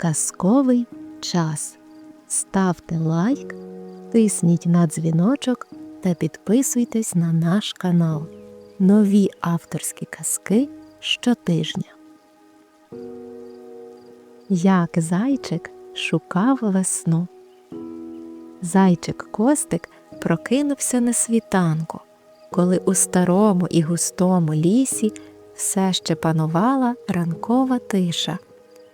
Казковий час. Ставте лайк, тисніть на дзвіночок та підписуйтесь на наш канал. Нові авторські казки щотижня. Як зайчик шукав весну. Зайчик Костик прокинувся на світанку, коли у старому і густому лісі все ще панувала ранкова тиша,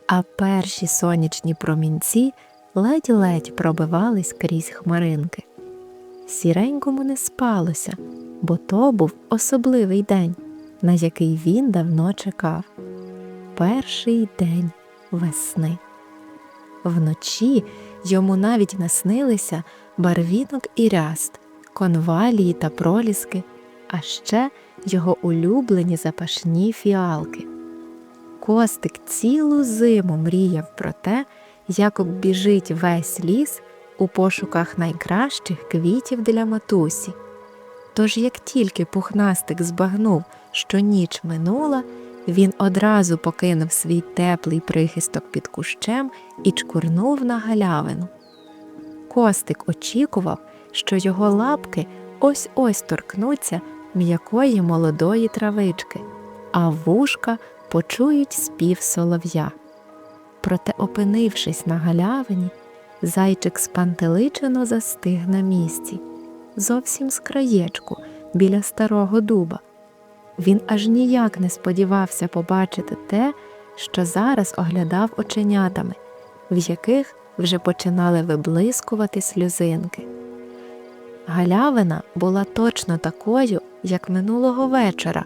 а перші сонячні промінці ледь-ледь пробивались крізь хмаринки. Сіренькому не спалося, бо то був особливий день, на який він давно чекав. Перший день весни. Вночі йому навіть наснилися барвінок і ряст, конвалії та проліски, а ще його улюблені запашні фіалки. Костик цілу зиму мріяв про те, як оббіжить весь ліс у пошуках найкращих квітів для матусі. Тож, як тільки пухнастик збагнув, що ніч минула, він одразу покинув свій теплий прихисток під кущем і чкурнув на галявину. Костик очікував, що його лапки ось ось торкнуться м'якої молодої травички, а вушка почують спів солов'я. Проте, опинившись на галявині, зайчик спантеличено застиг на місці, зовсім з краєчку, біля старого дуба. Він аж ніяк не сподівався побачити те, що зараз оглядав оченятами, в яких вже починали виблискувати сльозинки. Галявина була точно такою, як минулого вечора,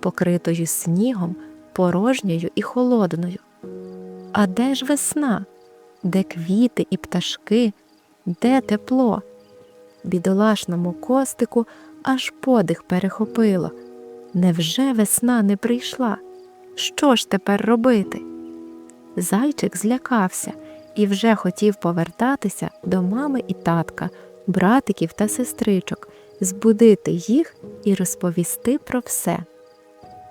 покритою снігом, порожньою і холодною. А де ж весна? Де квіти і пташки, де тепло? Бідолашному костику аж подих перехопило. Невже весна не прийшла? Що ж тепер робити? Зайчик злякався і вже хотів повертатися до мами і татка, братиків та сестричок, збудити їх і розповісти про все.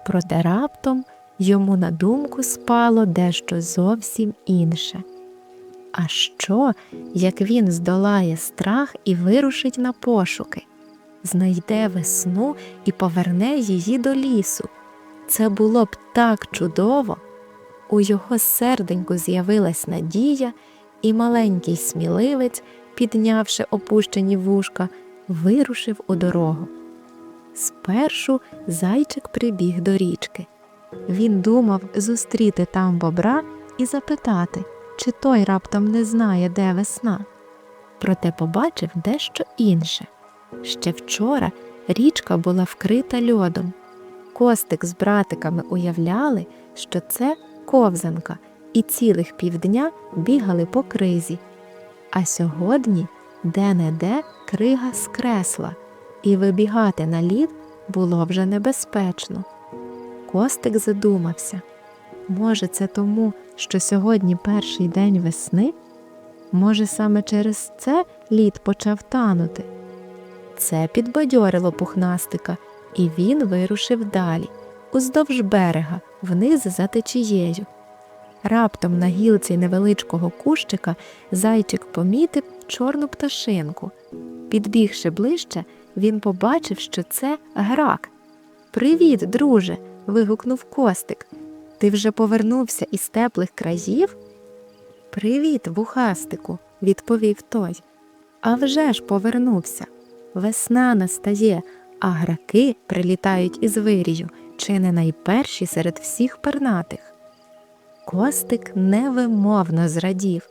Проте раптом йому на думку спало дещо зовсім інше. А що, як він здолає страх і вирушить на пошуки, знайде весну і поверне її до лісу? Це було б так чудово. У його серденьку з'явилась надія, і маленький сміливець, піднявши опущені вушка, вирушив у дорогу. Спершу зайчик прибіг до річки. Він думав зустріти там бобра і запитати, чи той раптом не знає, де весна. Проте побачив дещо інше. Ще вчора річка була вкрита льодом. Костик з братиками уявляли, що це ковзанка, і цілих півдня бігали по кризі. А сьогодні де-не-де крига скресла, і вибігати на лід було вже небезпечно. Костик задумався може, це тому, що сьогодні перший день весни? Може, саме через це лід почав танути? Це підбадьорило пухнастика, і він вирушив далі, уздовж берега, вниз за течією. Раптом на гілці невеличкого кущика зайчик помітив чорну пташинку. Підбігши ближче, він побачив, що це грак. Привіт, друже. Вигукнув Костик. Ти вже повернувся із теплих країв? Привіт, вухастику, відповів той. «А вже ж повернувся. Весна настає, а граки прилітають із вирію, чи не найперші серед всіх пернатих. Костик невимовно зрадів.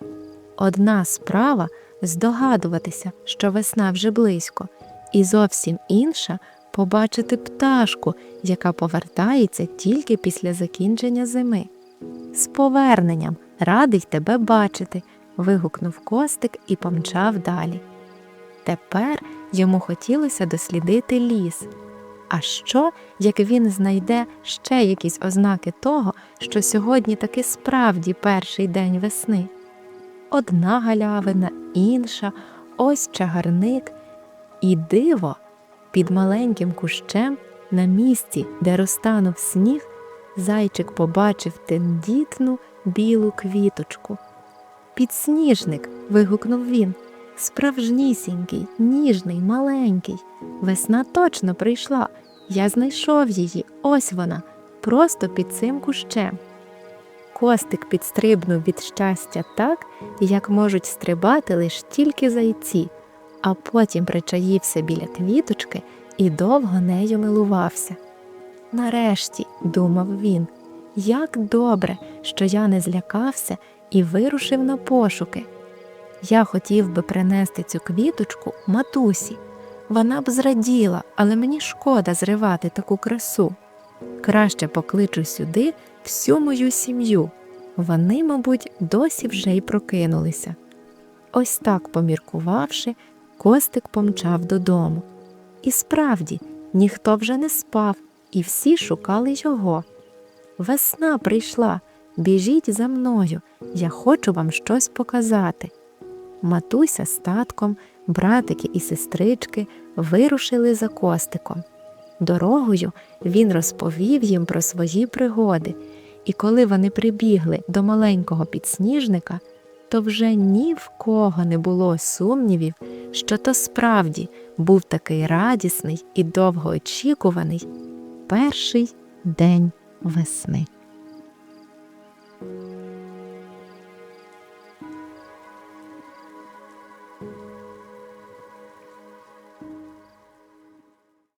Одна справа здогадуватися, що весна вже близько, і зовсім інша побачити пташку, яка повертається тільки після закінчення зими. З поверненням радий тебе бачити. вигукнув Костик і помчав далі. Тепер йому хотілося дослідити ліс. А що, як він знайде ще якісь ознаки того, що сьогодні таки справді перший день весни? Одна галявина, інша, ось чагарник, і диво під маленьким кущем на місці, де розтанув сніг, зайчик побачив тендітну білу квіточку. Підсніжник. вигукнув він. Справжнісінький, ніжний, маленький. Весна точно прийшла. Я знайшов її. Ось вона, просто під цим кущем. Костик підстрибнув від щастя так, як можуть стрибати лиш тільки зайці, а потім причаївся біля квіточки і довго нею милувався. Нарешті, думав він, як добре, що я не злякався і вирушив на пошуки. Я хотів би принести цю квіточку матусі. Вона б зраділа, але мені шкода зривати таку красу. Краще покличу сюди всю мою сім'ю. Вони, мабуть, досі вже й прокинулися. Ось так, поміркувавши, Костик помчав додому. І справді, ніхто вже не спав, і всі шукали його. Весна прийшла, біжіть за мною, я хочу вам щось показати. Матуся з татком, братики і сестрички вирушили за Костиком. Дорогою він розповів їм про свої пригоди, і коли вони прибігли до маленького підсніжника, то вже ні в кого не було сумнівів, що то справді був такий радісний і довгоочікуваний перший день весни.